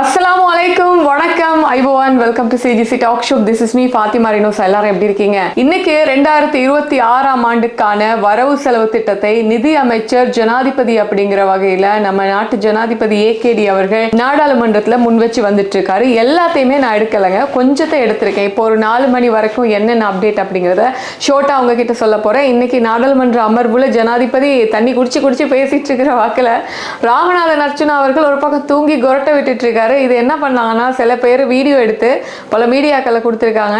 அஸ்ஸலாமு அலைக்கும் வணக்கம். ஐபோவான் welcome to CGC talk show this is me Fathima Rinos எல்லாரும் எப்படி இருக்கீங்க? இன்னைக்கு ரெண்டாயிரத்தி இருபத்தி ஆறாம் ஆண்டுக்கான வரவு செலவு திட்டத்தை நிதி அமைச்சர் ஜனாதிபதி அப்படிங்கிற வகையில நம்ம நாட்டு ஜனாதிபதி ஏகேடி அவர்கள் நாடாளுமன்றத்துல முன் வச்சு வந்துட்டு இருக்காரு எல்லாத்தையுமே நான் எடுக்கலைங்க. கொஞ்சத்தை எடுத்திருக்கேன். இப்போ ஒரு நாலு மணி வரைக்கும் என்னென்ன அப்டேட் அப்படிங்கிறத ஷோட்டா அவங்க கிட்ட சொல்ல போறேன். இன்னைக்கு நாடாளுமன்ற அமர்வுல ஜனாதிபதி தண்ணி குடிச்சு குடிச்சு பேசிட்டு இருக்கிற வாக்கில் ராமநாதன் அர்ச்சுனா அவர்கள் ஒரு பக்கம் தூங்கி கொரட்டை விட்டுட்டு இருக்காரு. இது என்ன பண்ணாங்கன்னா சில பேர் வீடியோ எடுத்து பல மீடியாக்களை கொடுத்துருக்காங்க.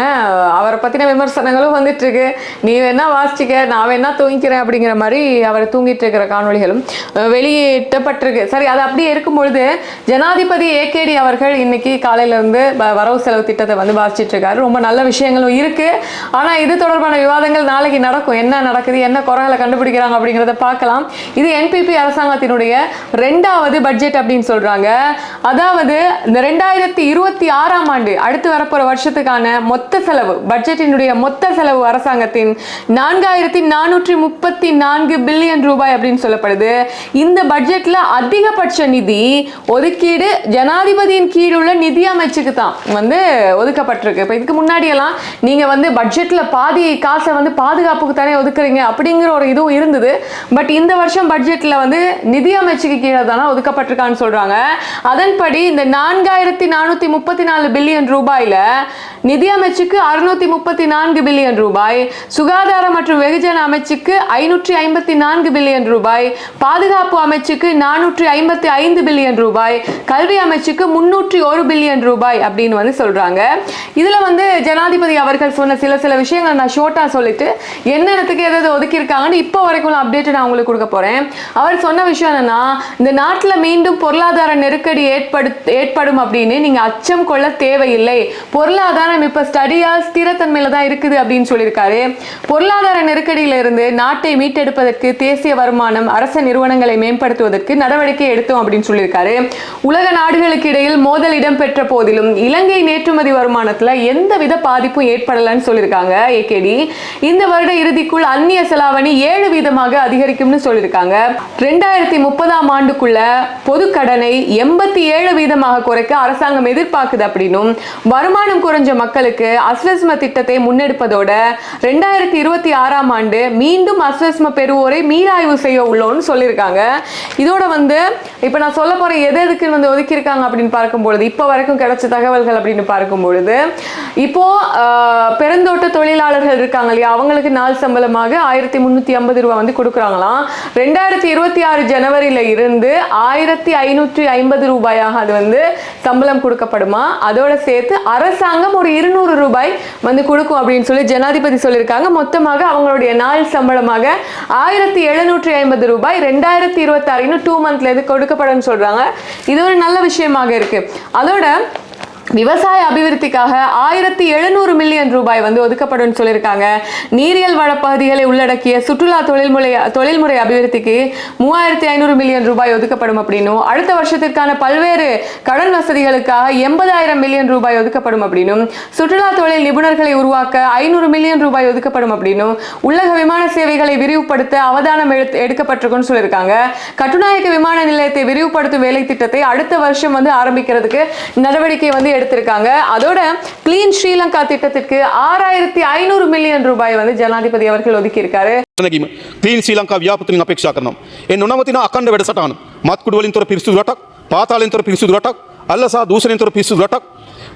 அவரை பத்தின விமர்சனங்களும் வந்துட்டு இருக்கு நீ வேணா வாசிச்சுக்க நான் வேணா தூங்கிக்கிறேன் அப்படிங்கிற மாதிரி அவர் தூங்கிட்டு இருக்கிற காணொளிகளும் வெளியிட்டப்பட்டிருக்கு. சரி அது அப்படியே இருக்கும் பொழுது ஜனாதிபதி ஏகேடி அவர்கள் இன்னைக்கு காலையில இருந்து வ- வரவு செலவு திட்டத்தை வந்து வாசிச்சுட்டு இருக்காரு ரொம்ப நல்ல விஷயங்களும் இருக்கு. ஆனா இது தொடர்பான விவாதங்கள் நாளைக்கு நடக்கும். என்ன நடக்குது என்ன குறைகளை கண்டுபிடிக்கிறாங்க அப்படிங்கிறத பார்க்கலாம். இது என்பிபி அரசாங்கத்தினுடைய ரெண்டாவது பட்ஜெட் அப்படின்னு சொல்றாங்க. அதாவது இந்த ரெண்டாயிரத்தி இருபத்தி ஆறாம் ஆண்டு அடுத்து வரப்போகிற வருஷத்துக்கான மொத்த செலவு பட்ஜெட்டினுடைய மொத்த செலவு அரசாங்கத்தின் நான்காயிரத்தி நானூற்றி முப்பத்தி நான்கு பில்லியன் ரூபாய் அப்படின்னு சொல்லப்படுது. இந்த பட்ஜெட்டில் அதிகபட்ச நிதி ஒதுக்கீடு ஜனாதிபதியின் கீழ் உள்ள நிதி அமைச்சுக்கு தான் வந்து ஒதுக்கப்பட்டிருக்கு. இப்போ இதுக்கு முன்னாடியெல்லாம் நீங்கள் வந்து பட்ஜெட்டில் பாதி காசை வந்து பாதுகாப்புக்கு தானே ஒதுக்குறீங்க அப்படிங்கிற ஒரு இதுவும் இருந்தது. பட் இந்த வருஷம் பட்ஜெட்டில் வந்து நிதி அமைச்சுக்கு கீழே தானே ஒதுக்கப்பட்டிருக்கான்னு சொல்கிறாங்க அதன்படி இந்த நான்காயிரத்தி நானூத்தி முப்பத்தி நாலு பில்லியன் ரூபாயில நிதி அமைச்சுக்கு அறுநூத்தி முப்பத்தி நான்கு பில்லியன் ரூபாய் சுகாதார மற்றும் வெகுஜன அமைச்சுக்கு ஐநூற்றி ஐம்பத்தி நான்கு பில்லியன் ரூபாய் பாதுகாப்பு அமைச்சுக்கு நானூற்றி ஐம்பத்தி ஐந்து பில்லியன் ரூபாய் கல்வி அமைச்சுக்கு முன்னூற்றி ஒரு பில்லியன் ரூபாய் அப்படின்னு வந்து சொல்றாங்க. இதுல வந்து ஜனாதிபதி அவர்கள் சொன்ன சில சில விஷயங்களை நான் ஷோர்ட்டா சொல்லிட்டு என்னென்னத்துக்கு எதாவது ஒதுக்கி இருக்காங்கன்னு இப்போ வரைக்கும் அப்டேட் நான் உங்களுக்கு கொடுக்க போறேன். அவர் சொன்ன விஷயம் என்னன்னா இந்த நாட்டில் மீண்டும் பொருளாதார நெருக்கடி ஏற்படு ஏற்படும் அப்படின்னு நீங்க அச்சம் கொள்ள தேவையில்லை. பொருளாதார பொருளாதாரம் இப்போ ஸ்டடியாக ஸ்திரத்தன்மையில் தான் இருக்குது அப்படின்னு சொல்லியிருக்காரு. பொருளாதார நெருக்கடியிலிருந்து நாட்டை மீட்டெடுப்பதற்கு தேசிய வருமானம் அரச நிறுவனங்களை மேம்படுத்துவதற்கு நடவடிக்கை எடுத்தோம் அப்படின்னு சொல்லியிருக்காரு. உலக நாடுகளுக்கு இடையில் மோதல் இடம்பெற்ற போதிலும் இலங்கை ஏற்றுமதி வருமானத்தில் எந்தவித பாதிப்பும் ஏற்படலன்னு சொல்லியிருக்காங்க ஏகேடி. இந்த வருட இறுதிக்குள் அந்நிய செலாவணி ஏழு வீதமாக அதிகரிக்கும்னு சொல்லியிருக்காங்க. ரெண்டாயிரத்தி முப்பதாம் ஆண்டுக்குள்ள பொது கடனை எண்பத்தி ஏழு வீதமாக குறைக்க அரசாங்கம் எதிர்பார்க்குது அப்படின்னும் வருமானம் குறைஞ்ச மக்களுக்கு அஸ்வஸ்ம திட்டத்தை முன்னெடுப்பதோட ரெண்டாயிரத்தி இருபத்தி ஆறாம் ஆண்டு மீண்டும் அஸ்வஸ்ம பெறுவோரை மீளாய்வு செய்ய உள்ளோன்னு சொல்லியிருக்காங்க. இதோட வந்து இப்போ நான் சொல்ல போற எது எதுக்கு வந்து ஒதுக்கியிருக்காங்க அப்படின்னு பார்க்கும்பொழுது இப்போ வரைக்கும் கிடைச்ச தகவல்கள் அப்படின்னு பார்க்கும்பொழுது இப்போ பெருந்தோட்ட தொழிலாளர்கள் இருக்காங்க இல்லையா? அவங்களுக்கு நாள் சம்பளமாக ஆயிரத்தி முந்நூற்றி ஐம்பது ரூபா வந்து கொடுக்குறாங்களாம். ரெண்டாயிரத்தி இருபத்தி ஆறு ஜனவரியில இருந்து ஆயிரத்தி ஐநூற்றி ஐம்பது ரூபாயாக அது வந்து சம்பளம் கொடுக்கப்படுமா? அதோட சேர்த்து அரசாங்கம் ஒரு இருநூறு ரூபாய் வந்து கொடுக்கும் அப்படின்னு சொல்லி ஜனாதிபதி சொல்லியிருக்காங்க. மொத்தமாக அவங்களுடைய நாள் சம்பளமாக ஆயிரத்தி எழுநூற்றி ஐம்பது ரூபாய் ரெண்டாயிரத்தி இருபத்தாறு இன்னும் டூ மந்த்லேருந்து கொடுக்கப்படும் சொல்கிறாங்க இது ஒரு நல்ல விஷயமாக இருக்குது அதோட விவசாய அபிவிருத்திக்காக ஆயிரத்தி எழுநூறு மில்லியன் ரூபாய் வந்து ஒதுக்கப்படும் சொல்லியிருக்காங்க. நீரியல் வளப்பகுதிகளை உள்ளடக்கிய சுற்றுலா தொழில்முறை தொழில்முறை அபிவிருத்திக்கு மூவாயிரத்தி ஐநூறு மில்லியன் ரூபாய் ஒதுக்கப்படும் அப்படின்னும் அடுத்த வருஷத்திற்கான பல்வேறு கடன் வசதிகளுக்காக எண்பதாயிரம் மில்லியன் ரூபாய் ஒதுக்கப்படும் அப்படின்னும் சுற்றுலா தொழில் நிபுணர்களை உருவாக்க ஐநூறு மில்லியன் ரூபாய் ஒதுக்கப்படும் அப்படின்னும் உலக விமான சேவைகளை விரிவுபடுத்த அவதானம் எடுத்து எடுக்கப்பட்டிருக்குன்னு சொல்லியிருக்காங்க. கட்டுநாயக்க விமான நிலையத்தை விரிவுபடுத்தும் வேலை திட்டத்தை அடுத்த வருஷம் வந்து ஆரம்பிக்கிறதுக்கு நடவடிக்கை வந்து எடுத்திருக்காங்க அதோட கிளீன் ஸ்ரீலங்கா திட்டத்திற்கு ஆறாயிரத்தி ஐநூறு மில்லியன் ரூபாய் வந்து ஜனாதிபதி அவர்கள் ஒதுக்கி இருக்காரு නැගීම ක්ලීන් ශ්‍රී ලංකා ව්‍යාපෘතින් අපේක්ෂා කරනවා. ඒ නොනවතින අකණ්ඩ වැඩසටහන මත්කුඩු වලින් තොර පිරිසුදු රටක්, පාතාලෙන් තොර පිරිසුදු රටක්, අල්ල සහ දූෂණයෙන් තොර පිරිසුදු රටක්,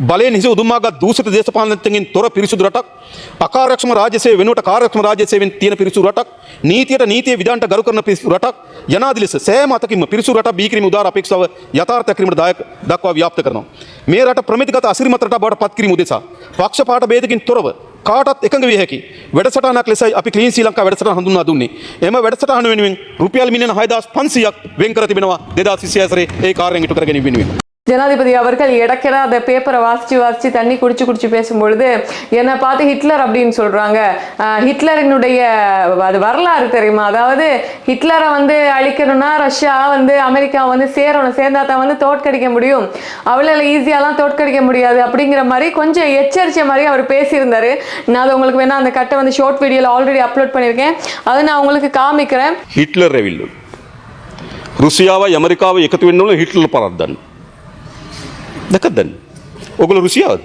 බලයෙන් හිස උදුම්මාගත් දූෂිත දේශපාලනඥයින් තොර පිරිසුදු රටක්, අකාර්යක්ෂම රාජ්‍ය සේවය වෙනුවට කාර්යක්ෂම රාජ්‍ය සේවයෙන් තියෙන පිරිසුදු රටක්, නීතියට නීතිය විධානට ගරු කරන පිරිසුදු රටක්, යනාදි ලෙස සෑම අතකින්ම පිරිසුදු රටක් බිහි කිරීම උදාර අපේක්ෂාව යථාර්ථයක් කිරීමට දායක දක්වා ව්‍යාප්ත කරනවා. මේ රට ප්‍රමිතිගත අසිරිමත් රටක් බවට පත් කිරීම උදෙසා පක්ෂපාත ભેදකින් තොරව කාටත් එකඟ විය හැකි වැඩසටහනක් ලෙසයි අපි ක්ලීන් ශ්‍රී ලංකා වැඩසටහන හඳුන්වා දුන්නේ. එම වැඩසටහන වෙනුවෙන් රුපියල් මිලියන 6500ක් වෙන් කර තිබෙනවා 2026 ඒ කාර්යයෙන් ඉටු කර ගැනීම වෙනුවෙන්. ஜனாதிபதி அவர்கள் இடக்கிட அந்த பேப்பரை வாசித்து வாசித்து தண்ணி குடிச்சு குடிச்சு பேசும்பொழுது என்னை பார்த்து ஹிட்லர் அப்படின்னு சொல்கிறாங்க ஹிட்லரினுடைய அது வரலாறு தெரியுமா? அதாவது ஹிட்லரை வந்து அழிக்கணும்னா ரஷ்யா வந்து அமெரிக்கா வந்து சேரணும் சேர்ந்தா தான் வந்து தோற்கடிக்க முடியும். அவ்வளோ ஈஸியாலாம் தோற்கடிக்க முடியாது அப்படிங்கிற மாதிரி கொஞ்சம் எச்சரிச்ச மாதிரி அவர் பேசியிருந்தார். நான் அது உங்களுக்கு வேணால் அந்த கட்டை வந்து ஷார்ட் வீடியோவில் ஆல்ரெடி அப்லோட் பண்ணியிருக்கேன். அதை நான் உங்களுக்கு காமிக்கிறேன். ಹಿಟ್ಲರ್ ருசியாவை அமெரிக்காவை ಅಮೆರಿಕಾವ ಏಕತ್ವೆಯನ್ನು ಹಿಟ್ಲರ್ ಪರದ್ದನ್ನು හිට්ලර් පරද්දන්න. දැකත් දැන් ඔගොල්ලෝ රුසියාවද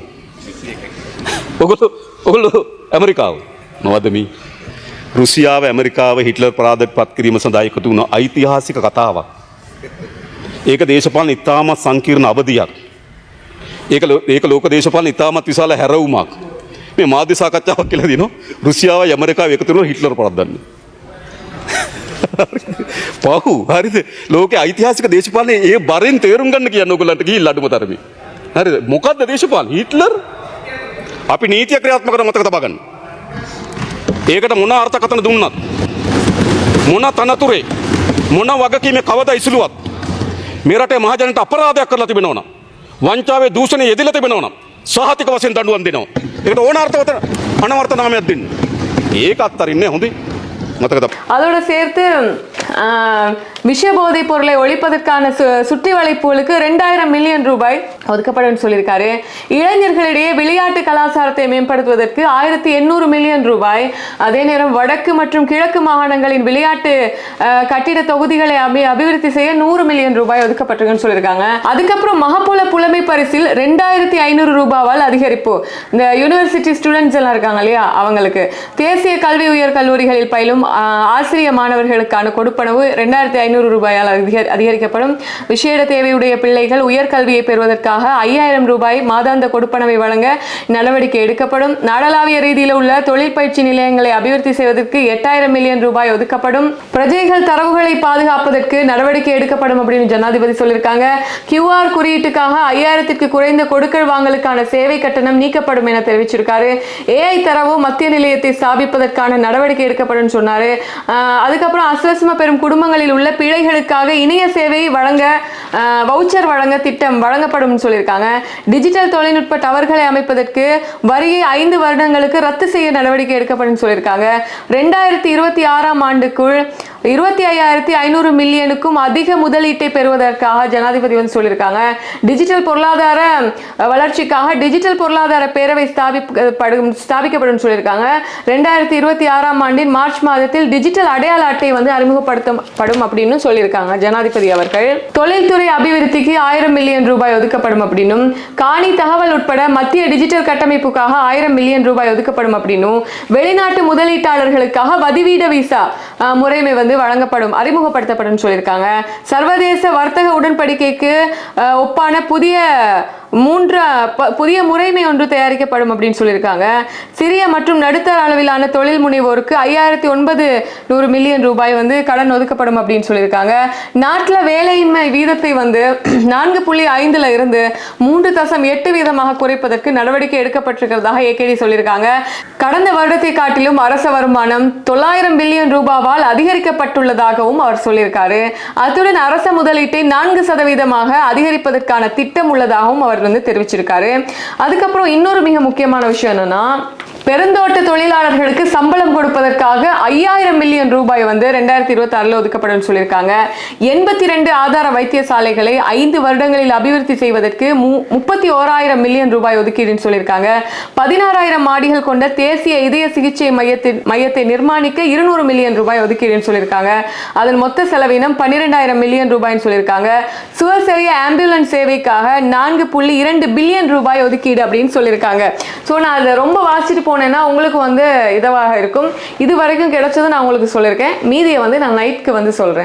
ඔගොල්ලෝ ඔගොල්ලෝ ඇමරිකාව මොකද මේ රුසියාව ඇමරිකාව හිටලර් පරාදට පත් කිරීම සඳහා එකතු වුණ ඓතිහාසික කතාවක් ඒක දේශපාලන ඉතාමත් සංකීර්ණ අවධියක්. ඒක ලෝ- ඒක ලෝක දේශපාලන ඉතාමත් විශාල හැරවුමක්. මේ මාධ්‍ය සාකච්ඡාවක් කියලා දිනවා රුසියාව ඇමරිකාව එකතු වෙනවා හිට්ලර් පරද්දන්න පහු. හරිද? ලෝක ඓතිහාසික දේශපාලනේ ඒ බරෙන් තේරුම් ගන්න කියන්න ඔයගොල්ලන්ට ගිහිල්ලා අඩුම තරමේ. හරිද? මොකද්ද දේශපාලන? හිට්ලර්? අපි නීතිය ක්‍රියාත්මක කරන මතක තබා ගන්න ඒකට මොන අර්ථකථන දුන්නත්? මොන තනතුරේ? මොන වගකීමේ කවදා ඉසුලුවත් මේ රටේ මහජනට අපරාධයක් කරලා තිබෙනවා නම් වංචාවේ දූෂණයේ යෙදලා තිබෙනවා නම් සහතික වශයෙන් දඬුවම් දෙනවා. ඒකට ඕන අර්ථවත අනවර්ථ නාමයක් දෙන්න. ඒක අත්තරින්නේ හොඳයි. அதோட சேர்த்து விஷ பொருளை ஒழிப்பதற்கான சு சுற்றி வளைப்புகளுக்கு ரெண்டாயிரம் மில்லியன் ரூபாய் ஒதுக்கப்படும் சொல்லியிருக்காரு. இளைஞர்களிடையே விளையாட்டு கலாச்சாரத்தை மேம்படுத்துவதற்கு ஆயிரத்தி எண்ணூறு மில்லியன் ரூபாய் அதே நேரம் வடக்கு மற்றும் கிழக்கு மாகாணங்களின் விளையாட்டு கட்டிட தொகுதிகளை அபி அபிவிருத்தி செய்ய நூறு மில்லியன் ரூபாய் ஒதுக்கப்பட்டிருக்குன்னு சொல்லியிருக்காங்க. அதுக்கப்புறம் மகப்புல புலமை பரிசில் ரெண்டாயிரத்தி ஐநூறு ரூபாவால் அதிகரிப்பு. இந்த யூனிவர்சிட்டி ஸ்டூடெண்ட்ஸ் எல்லாம் இருக்காங்க இல்லையா அவங்களுக்கு. தேசிய கல்வி உயர் கல்லூரிகளில் பயிலும் ஆசிரிய மாணவர்களுக்கான கொடுப்பனவு ரெண்டாயிரத்தி ஐநூறு ரூபாயால் அதிக- அதிகரிக்கப்படும். விசேட தேவையுடைய பிள்ளைகள் உயர்கல்வியை பெறுவதற்காக ஐயாயிரம் ரூபாய் மாதாந்த கொடுப்பனவை வழங்க நடவடிக்கை எடுக்கப்படும். நாடளாவிய ரீதியில் உள்ள தொழில் பயிற்சி நிலையங்களை அபிவிருத்தி செய்வதற்கு எட்டாயிரம் மில்லியன் ரூபாய் ஒதுக்கப்படும். பிரஜைகள் தரவுகளை பாதுகாப்பதற்கு நடவடிக்கை எடுக்கப்படும் அப்படின்னு ஜனாதிபதி சொல்லியிருக்காங்க. கியூஆர் குறியீட்டுக்காக ஐயாயிரத்திற்கு குறைந்த கொடுக்கல் வாங்கலுக்கான சேவை கட்டணம் நீக்கப்படும் என தெரிவிச்சிருக்காரு. ஏஐ தரவு மத்திய நிலையத்தை ஸ்தாபிப்பதற்கான நடவடிக்கை எடுக்கப்படும் சொன்னாரு. அதுக்கப்புறம் அஸ்வசம பெறும் குடும்பங்களில் உள்ள பிழைகளுக்காக இணைய சேவை வழங்க வவுச்சர் வழங்க திட்டம் வழங்கப்படும் சொல்லியிருக்காங்க. டிஜிட்டல் தொழில்நுட்ப டவர்களை அமைப்பதற்கு வரியை ஐந்து வருடங்களுக்கு ரத்து செய்ய நடவடிக்கை எடுக்கப்படும் சொல்லியிருக்காங்க. ரெண்டாயிரத்தி இருபத்தி ஆறாம் ஆண்டுக்குள் இருபத்தி ஐயாயிரத்தி ஐநூறு மில்லியனுக்கும் அதிக முதலீட்டை பெறுவதற்காக ஜனாதிபதி வந்து சொல்லியிருக்காங்க. டிஜிட்டல் பொருளாதார வளர்ச்சிக்காக டிஜிட்டல் பொருளாதார பேரவை ஸ்தாபிப்படும் ஸ்தாபிக்கப்படும் சொல்லியிருக்காங்க. ரெண்டாயிரத்தி இருபத்தி ஆறாம் ஆண்டின் மார்ச் மாதத்தில் டிஜிட்டல் அடையாள அட்டை வந்து அறிமுகப்படுத்தப்படும் அப்படின்னு சொல்லியிருக்காங்க ஜனாதிபதி அவர்கள். தொழில்துறை அபிவிருத்திக்கு ஆயிரம் மில்லியன் ரூபாய் ஒதுக்கப்படும் அப்படின்னும் காணி தகவல் உட்பட மத்திய டிஜிட்டல் கட்டமைப்புக்காக ஆயிரம் மில்லியன் ரூபாய் ஒதுக்கப்படும் அப்படின்னும் வெளிநாட்டு முதலீட்டாளர்களுக்காக வதிவீட விசா முறைமை வந்து வழங்கப்படும் அறிமுகப்படுத்தப்படும் சொல்லியிருக்காங்க. சர்வதேச வர்த்தக உடன்படிக்கைக்கு ஒப்பான புதிய மூன்று ப- புதிய முறைமை ஒன்று தயாரிக்கப்படும் அப்படின்னு சொல்லியிருக்காங்க. சிறிய மற்றும் நடுத்தர அளவிலான தொழில் முனைவோருக்கு ஐயாயிரத்தி ஒன்பது நூறு மில்லியன் ரூபாய் வந்து கடன் ஒதுக்கப்படும் அப்படின்னு சொல்லியிருக்காங்க. நாட்டில் வேலையின்மை வீதத்தை வந்து நான்கு புள்ளி ஐந்துல இருந்து மூன்று தசம் எட்டு வீதமாக குறைப்பதற்கு நடவடிக்கை எடுக்கப்பட்டிருக்கிறதாக ஏகேடி சொல்லியிருக்காங்க. கடந்த வருடத்தை காட்டிலும் அரச வருமானம் தொள்ளாயிரம் பில்லியன் ரூபாவால் அதிகரிக்கப்பட்டுள்ளதாகவும் அவர் சொல்லியிருக்காரு. அத்துடன் அரச முதலீட்டை நான்கு சதவீதமாக அதிகரிப்பதற்கான திட்டம் உள்ளதாகவும் அவர் வந்து தெரிவிச்சிருக்காரு. அதுக்கப்புறம் இன்னொரு மிக முக்கியமான விஷயம் என்னன்னா பெருந்தோட்ட தொழிலாளர்களுக்கு சம்பளம் கொடுப்பதற்காக ஐயாயிரம் மில்லியன் ரூபாய் வந்து ரெண்டாயிரத்தி இருபத்தி ஆறுல ஒதுக்கப்படும் சொல்லியிருக்காங்க. எண்பத்தி ரெண்டு ஆதார வைத்தியசாலைகளை ஐந்து வருடங்களில் அபிவிருத்தி செய்வதற்கு மு- முப்பத்தி ஓராயிரம் மில்லியன் ரூபாய் ஒதுக்கீடுன்னு சொல்லியிருக்காங்க. பதினாறாயிரம் மாடிகள் கொண்ட தேசிய இதய சிகிச்சை மையத்தின் மையத்தை நிர்மாணிக்க இருநூறு மில்லியன் ரூபாய் ஒதுக்கீடுன்னு சொல்லியிருக்காங்க. அதன் மொத்த செலவினம் பன்னிரெண்டாயிரம் மில்லியன் ரூபாய்ன்னு சொல்லியிருக்காங்க. சுவசரிய ஆம்புலன்ஸ் சேவைக்காக நான்கு புள்ளி இரண்டு பில்லியன் ரூபாய் ஒதுக்கீடு அப்படின்னு சொல்லியிருக்காங்க. ஸோ நான் அதை ரொம்ப வாசிட்டு போனேன்னா உங்களுக்கு வந்து இதவாக இருக்கும். இது வரைக்கும் கிடைச்சதை நான் உங்களுக்கு சொல்லியிருக்கேன். மீதியை வந்து நான் நைட்க்கு வந்து சொல்கிறேன்